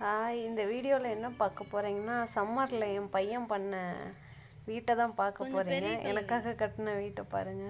Hi இந்த வீடியோவில் என்ன பார்க்க போகிறீங்கன்னா சம்மரில் என் பையன் பண்ண வீட்டை தான் பார்க்க போகிறீங்க. எனக்காக கட்டின வீட்டை பாருங்க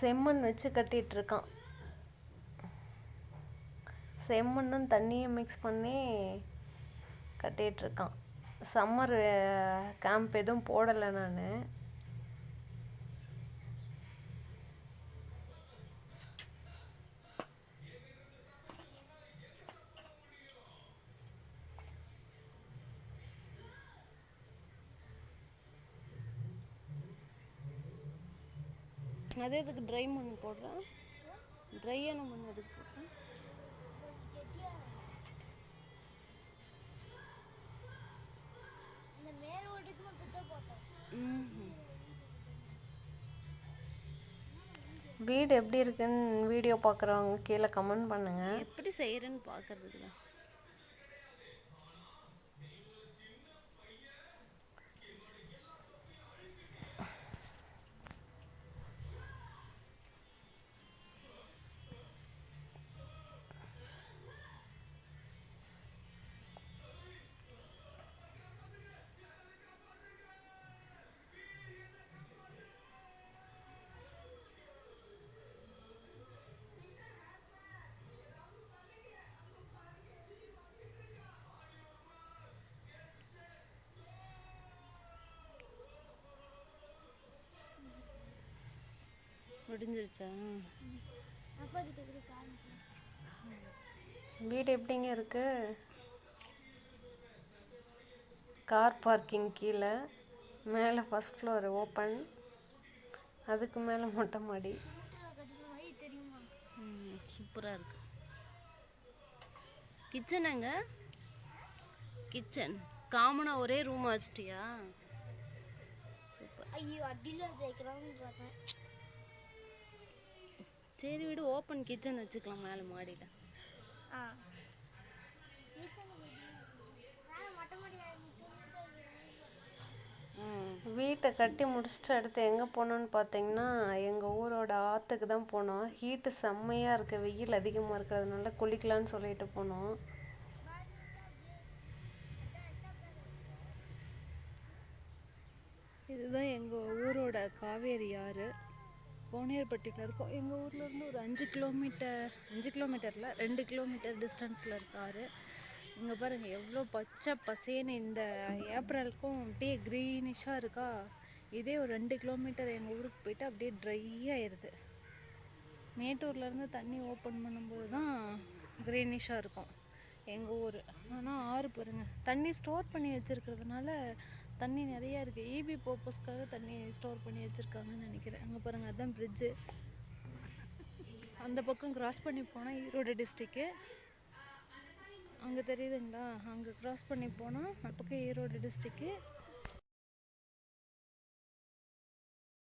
செம்மண் வச்சு கட்டிகிட்ருக்கான் செம்மண்ணும் தண்ணியும் மிக்ஸ் பண்ணி கட்டிகிட்ருக்கான் சம்மர் கேம்ப் எதுவும் போடலை நான். அதே இதுக்கு ட்ரை மண் போடுறேன். ட்ரையான மண் எதுக்கு போடுறேன். வீடு எப்படி இருக்குன்னு வீடியோ பார்க்குறவங்க கீழே கமெண்ட் பண்ணுங்கள் எப்படி செய்யறேன்னு பார்க்கறதுக்கு தான். முடிஞ்சிருச்சா? வீடு எப்படிங்க இருக்கு? கார் பார்க்கிங் கீழே மேலே ஃபர்ஸ்ட் ஃப்ளோர் ஓப்பன் அதுக்கு மேலே மொட்டை மாடி. சூப்பராக இருக்கு. கிச்சனுங்க கிச்சன் காமனாக ஒரே ரூம் வச்சிட்டியா? சூப்பர். ஐயோ அடியில் ஜெயிக்கலாம்னு பார்த்தேன். சரி விடு ஓப்பன் கிச்சன் வச்சுக்கலாம் மேலே மாடியில். ஆ. வீட்டை கட்டி முடிச்சுட்டு அடுத்து எங்கே போனோம்னு பார்த்தீங்கன்னா எங்கள் ஊரோட ஆற்றுக்கு தான் போனோம். ஹீட்டு செம்மையாக இருக்கு வெயில் அதிகமாக இருக்கிறதுனால குளிக்கலான்னு சொல்லிட்டு போனோம். இதுதான் எங்கள் ஊரோட காவேரி ஆறு. கோனேர்பட்டியில் இருக்கோம். எங்கள் ஊர்லேருந்து ஒரு அஞ்சு கிலோமீட்டர் அஞ்சு கிலோமீட்டரில் ரெண்டு கிலோமீட்டர் டிஸ்டன்ஸில் இருக்க ஆறு இங்கே பாருங்கள் எவ்வளோ பச்சை பசேன்னு இந்த ஏப்ரலுக்கும் அப்படியே க்ரீனிஷாக இருக்கா? இதே ஒரு ரெண்டு கிலோமீட்டர் எங்கள் ஊருக்கு போயிட்டு அப்படியே ட்ரை ஆயிடுது மேட்டூர்லேருந்து தண்ணி ஓப்பன் பண்ணும்போது தான் க்ரீனிஷாக இருக்கும். எங்கள் ஊர். ஆனால் ஆறு பாருங்கள் தண்ணி ஸ்டோர் பண்ணி வச்சுருக்கிறதுனால தண்ணி நிறையா இருக்குது ஈபி பர்பஸ்க்காக தண்ணி ஸ்டோர் பண்ணி வச்சுருக்காங்கன்னு நினைக்கிறேன். அங்கே பாருங்கள் அதுதான் பிரிட்ஜு அந்த பக்கம் கிராஸ் பண்ணி போனால் ஈரோடு டிஸ்ட்ரிக்கு அங்கே தெரியுதுங்களா? அங்கே கிராஸ் பண்ணி போனால் அந்த பக்கம் ஈரோடு டிஸ்ட்ரிக்கு